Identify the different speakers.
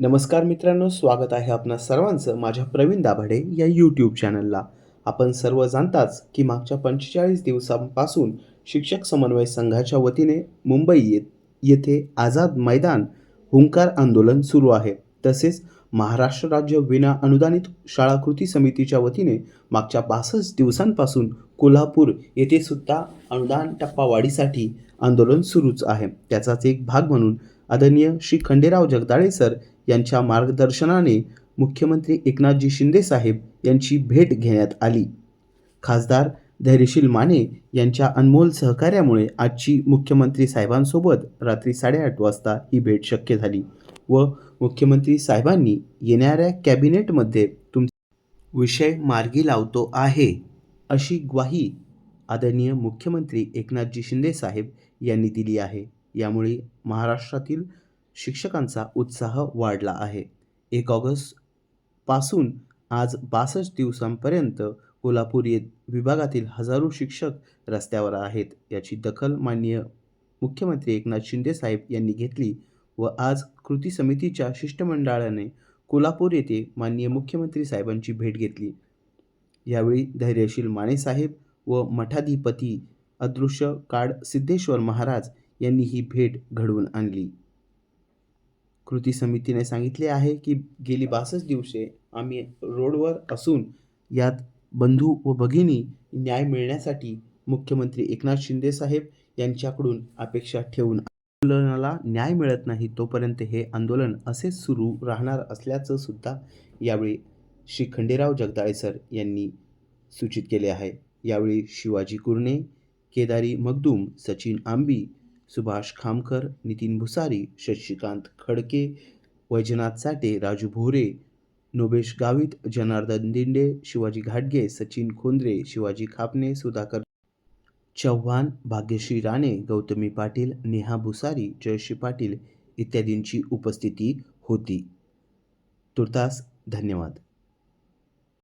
Speaker 1: नमस्कार मित्रांनो स्वागत आहे आपणा सर्वांचं माझ्या प्रवीण दाभाडे या यूट्यूब चॅनलला आपण सर्व जाणताच की मागच्या पंचेचाळीस दिवसांपासून शिक्षक समन्वय संघाच्या वतीने मुंबई ये येथे आझाद मैदान हुंकार आंदोलन सुरू आहे. तसेच महाराष्ट्र राज्य विना अनुदानित शाळा कृती समितीच्या वतीने मागच्या बासष्ट दिवसांपासून कोल्हापूर येथे सुद्धा अनुदान टप्पावाढीसाठी आंदोलन सुरूच आहे. त्याचाच एक भाग म्हणून आदरणीय श्री खंडेराव जगदाळे सर यांच्या मार्गदर्शनाने मुख्यमंत्री एकनाथजी शिंदे साहेब यांची भेट घेण्यात आली. खासदार धैर्यशील माने यांच्या अनमोल सहकार्यामुळे आजची मुख्यमंत्री साहेबांसोबत रात्री साडेआठ वाजता ही भेट शक्य झाली व मुख्यमंत्री साहेबांनी येणाऱ्या कॅबिनेटमध्ये तुम विषय मार्गी लावतो आहे अशी ग्वाही आदरणीय मुख्यमंत्री एकनाथजी शिंदे साहेब यांनी दिली आहे. यामुळे महाराष्ट्रातील शिक्षकांचा उत्साह वाढला आहे. एक ऑगस्टपासून आज बासष्ट दिवसांपर्यंत कोल्हापूर ये विभागातील हजारो शिक्षक रस्त्यावर आहेत. याची दखल माननीय मुख्यमंत्री एकनाथ शिंदे साहेब यांनी घेतली व आज कृती समितीच्या शिष्टमंडळाने कोल्हापूर येथे माननीय मुख्यमंत्री साहेबांची भेट घेतली. यावेळी धैर्यशील मानेसाहेब व मठाधिपती अदृश्य काड सिद्धेश्वर महाराज यांनी ही भेट घडवून आणली. कृती समितीने सांगितले आहे की गेली बासष्ट दिवसे आम्ही रोडवर असून यात बंधू व भगिनी न्याय मिळण्यासाठी मुख्यमंत्री एकनाथ शिंदे साहेब यांच्याकडून अपेक्षा ठेवून आंदोलनाला न्याय मिळत नाही तोपर्यंत हे आंदोलन असेच सुरू राहणार असल्याचं सुद्धा यावेळी श्री खंडेराव जगदाळे सर यांनी सूचित केले आहे. यावेळी शिवाजी कुरणे केदारी मगदूम सचिन आंबी सुभाष खामकर नितीन भुसारी शशिकांत खडके वैजनाथ साठे राजू भोरे नोबेश गावित जनार्दन दिंडे शिवाजी घाटगे सचिन खोंद्रे शिवाजी खापणे सुधाकर चव्हाण भाग्यश्री राणे गौतमी पाटील नेहा भुसारी जयश्री पाटील इत्यादींची उपस्थिती होती. तुर्तास धन्यवाद.